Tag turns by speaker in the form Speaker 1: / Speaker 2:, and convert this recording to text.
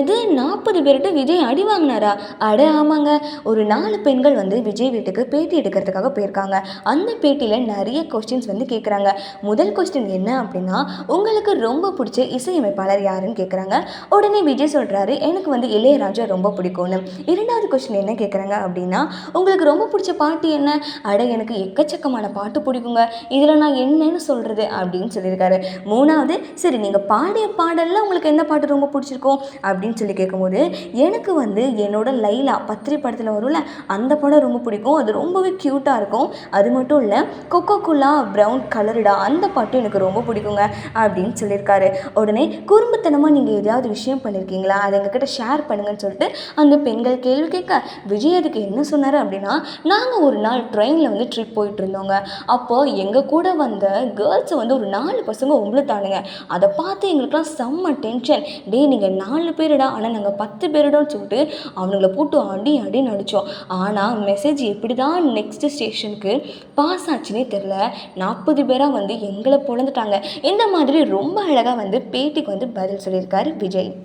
Speaker 1: இது நாற்பது பேர்கிட்ட விஜய் அடி வாங்கினாரா? அட ஆமாங்க. ஒரு நாலு பெண்கள் வந்து விஜய் வீட்டுக்கு பேட்டி எடுக்கிறதுக்காக போயிருக்காங்க. அந்த பேட்டியில் நிறைய கொஸ்டின்ஸ் வந்து கேட்குறாங்க முதல் கொஸ்டின் என்ன அப்படின்னா உங்களுக்கு ரொம்ப பிடிச்ச இசையமைப்பாளர் யாருன்னு கேட்குறாங்க உடனே விஜய் சொல்கிறாரு எனக்கு வந்து இளையராஜா ரொம்ப பிடிக்கும்னு. இரண்டாவது கொஸ்டின் என்ன கேட்குறாங்க அப்படின்னா உங்களுக்கு ரொம்ப பிடிச்ச பாட்டு என்ன? அட எனக்கு எக்கச்சக்கமான பாட்டு பிடிக்குங்க. இதில் நான் என்னன்னு சொல்கிறது அப்படின்னு சொல்லியிருக்காரு. மூணாவது சரி நீங்கள் பாடிய பாடலில் உங்களுக்கு எந்த பாட்டு ரொம்ப பிடிச்சிருக்கும்? அப்படின்னு சொல்லி கேட்கும்போது எனக்கு வந்து என்னோட லைலா பத்திரி படத்தில் வரும்ல அந்த படம் ரொம்ப பிடிக்கும். அது ரொம்பவே க்யூட்டாக இருக்கும். அது மட்டும் இல்லை கொக்கோ கோலா ப்ரௌன் கலருடா அந்த பாட்டும் எனக்கு ரொம்ப பிடிக்குங்க அப்படின்னு சொல்லியிருக்காரு. உடனே குறும்புத்தனமாக நீங்கள் ஏதாவது விஷயம் பண்ணியிருக்கீங்களா அதை எங்ககிட்ட ஷேர் பண்ணுங்கன்னு சொல்லிட்டு அந்த பெண்கள் கேள்வி கேட்க விஜய் அதுக்கு என்ன சொன்னார்? அப்படின்னா நாங்கள் ஒரு நாள் ட்ரெயினில் வந்து ட்ரிப் போயிட்டு இருந்தோங்க. அப்போது எங்கள் கூட வந்த கேர்ள்ஸை வந்து ஒரு நாலு பசங்க உங்களுத்தானுங்க. அதை பார்த்து எங்களுக்குலாம் செம்ம டென்ஷன் டே நீங்கள் நாலு பேர் பேருடா ஆனால் நாங்கள் பத்து பேருடான்னு சொல்லிட்டு அவனுங்களை போட்டு ஆண்டி ஆண்டி நடித்தோம் ஆனால் மெசேஜ் எப்படி தான் நெக்ஸ்ட்டு ஸ்டேஷனுக்கு பாஸ் ஆச்சுன்னே தெரில நாற்பது பேராக வந்து எங்களை பிறந்துட்டாங்க இந்த மாதிரி ரொம்ப அழகாக வந்து பேட்டிக்கு வந்து பதில் சொல்லியிருக்காரு விஜய்.